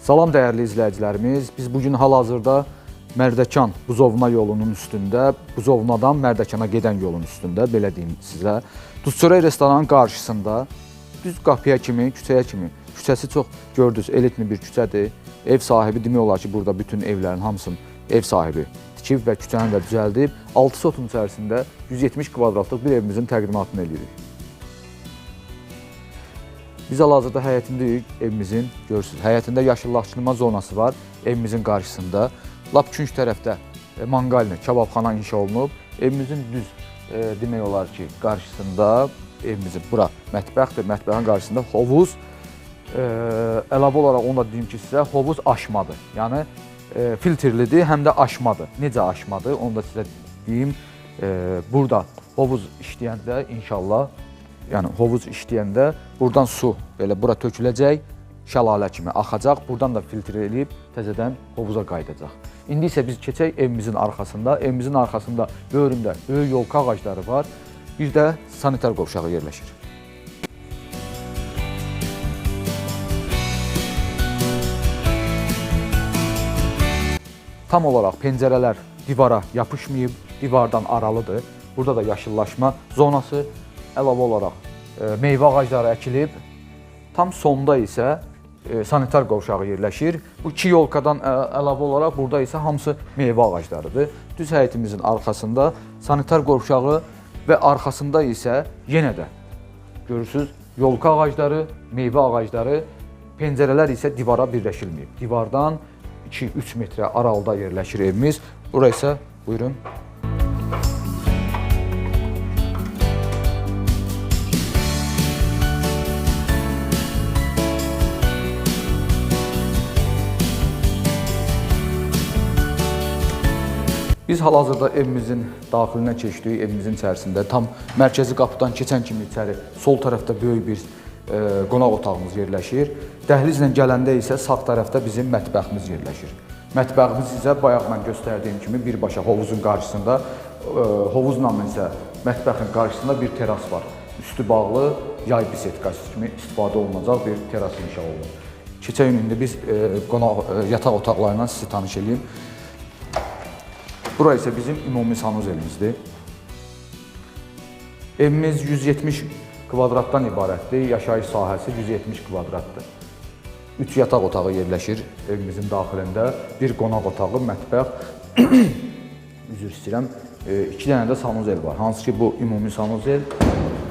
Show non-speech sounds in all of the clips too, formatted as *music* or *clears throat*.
Salam dəyərli izləyicilərimiz. Biz bu gün hal-hazırda Mərdəkan Buzovna yolunun üstündə, Buzovnadan Mərdəkana gedən yolun üstündə, belə deyim sizə. Duzçörək restoranın qarşısında düz qapıya kimi, küçəyə kimi. Küçəsi çox gördünüz, elitli bir küçədir. Ev sahibi demək olar ki, burada bütün evlərin hamısını ev sahibi tikib və küçəni də düzəldib. 6 sotun içərisində 170 kvadratlıq bir evimizin təqdimatını edirik. Biz hal-hazırda həyətindəyik evimizin. Görürsüz, həyətində yaşıllaşdırma zonası var evimizin qarşısında. Lap künc tərəfdə e, manqalni, kababxana inşa olunub. Evimizin düz e, demək olar ki, qarşısında evimizin bura mətbəxdir. Mətbəxin qarşısında hovuz e, əlavə olaraq onu da deyim ki, sizə hovuz aşmadır. Yəni e, filtrlidir, həm də aşmadır. Necə aşmadır? Onu da sizə deyim. E, burada hovuz işləyəndə inşallah yəni hovuz işləyəndə buradan su belə bura töküləcək, şəlalə kimi axacaq. Buradan da filtr eləyib təzədən hovuza qayıdacaq. İndi isə biz keçək evimizin arxasında. Evimizin arxasında böyründə böyük yolka ağacları var. Bir də sanitar qovşağı yerləşir. Tam olaraq pəncərələr divara yapışmayıb, divardan aralıdır. Burada da yaşıllaşma zonası əlavə olaraq e, meyvə ağacları əkilib. Tam sonda isə e, sanitar qovşağı yerləşir. Bu iki yolkadan ə, əlavə olaraq burada isə hamısı meyvə ağaclarıdır. Düz həyətimizin arxasında sanitar qovşağı və arxasında isə yenə də görürsüz yolka ağacları, meyvə ağacları, pəncərələr isə divara birləşilməyib. Divardan 2-3 metrə aralıda yerləşir evimiz. Bura isə buyurun Biz hal-hazırda evimizin daxilinə keçdik, evimizin içərisində tam mərkəzi qapıdan keçən kimi içəri sol tərəfdə böyük bir e, qonaq otağımız yerləşir. Dəhlizlə gələndə isə sağ tərəfdə bizim mətbəximiz yerləşir. Mətbəximiz isə bayaq mən göstərdiyim kimi birbaşa hovuzun qarşısında, e, hovuzla isə mətbəxin qarşısında bir teras var. Üstü bağlı yay bisetkası kimi istifadə olunacaq bir teras inşa olunur. Keçən gün indi biz e, qonaq e, yataq otaqlarından sizi tanış edeyim. Bura isə bizim ümumi sanuzelimizdir. Evimiz 170 kvadratdan ibarətdir. Yaşayış sahəsi 170 kvadratdır. 3 yataq otağı yerləşir evimizin daxilində. Bir qonaq otağı, mətbəx, *clears throat* üzr istəyirəm. 2 dənə də sanuzel var. Hansı ki bu ümumi sanuzel,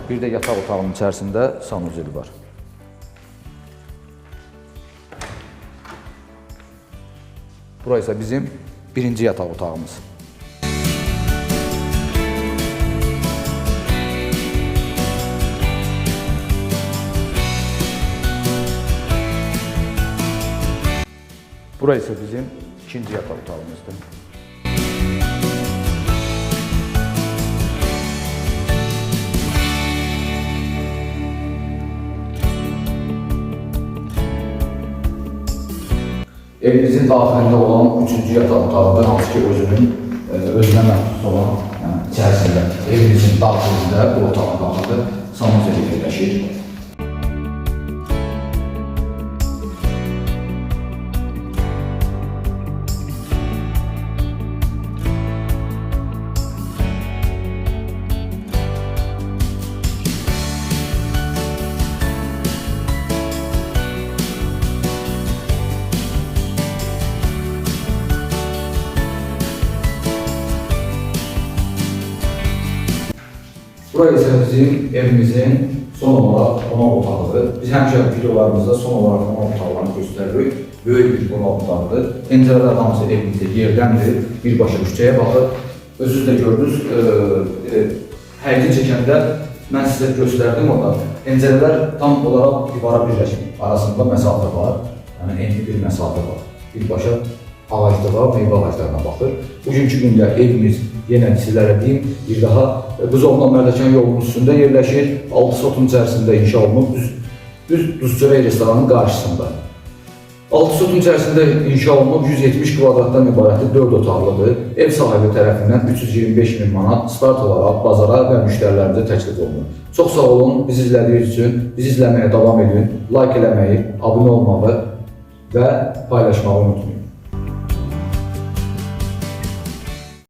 bir də yataq otağının içərisində sanuzel var. Bura isə bizim birinci yataq otağımız. Bura isə bizim ikinci yataq otağımızdır. Evimizin daxilində olan üçüncü yataq otağıdır, hansı ki özünün e, özünə məxsus olan, yəni içərisində evimizin daxilində bu otağın daxilində sanuzel yerləşir. Bura isə bizim evimizin son olaraq qonaq otağıdır. Biz həmişə videolarımızda son olaraq qonaq otaqlarını göstəririk. Böyük bir qonaq otağıdır. Pəncərələr hamısı evimizdə yerdəndir. Birbaşa küçəyə baxır. Özünüz də gördünüz, e, e, həqiqi çəkəndə mən sizə göstərdim orada. Pəncərələr tam olaraq divara birləşmir. Arasında məsafə var. Yəni enli bir məsafə var. Birbaşa ağaclığa, meyvə ağaclarına baxır. Bugünkü gündə evimiz yenə sizlərə deyim, bir daha e, Buzovna Mərdəkan yolunun üstündə yerləşir. 6 sotun içərisində inşa olunub, düz, düz Duzçörək restoranının qarşısında. 6 sotun içərisində inşa olunub 170 kvadratdan ibarətli 4 otaqlıdır. Ev sahibi tərəfindən 325 min manat start olaraq bazara və müştərilərimizə təklif olunur. Çox sağ olun, bizi izlədiyiniz üçün, bizi izləməyə davam edin, like eləməyi, abunə olmağı ve paylaşmayı unutmayın.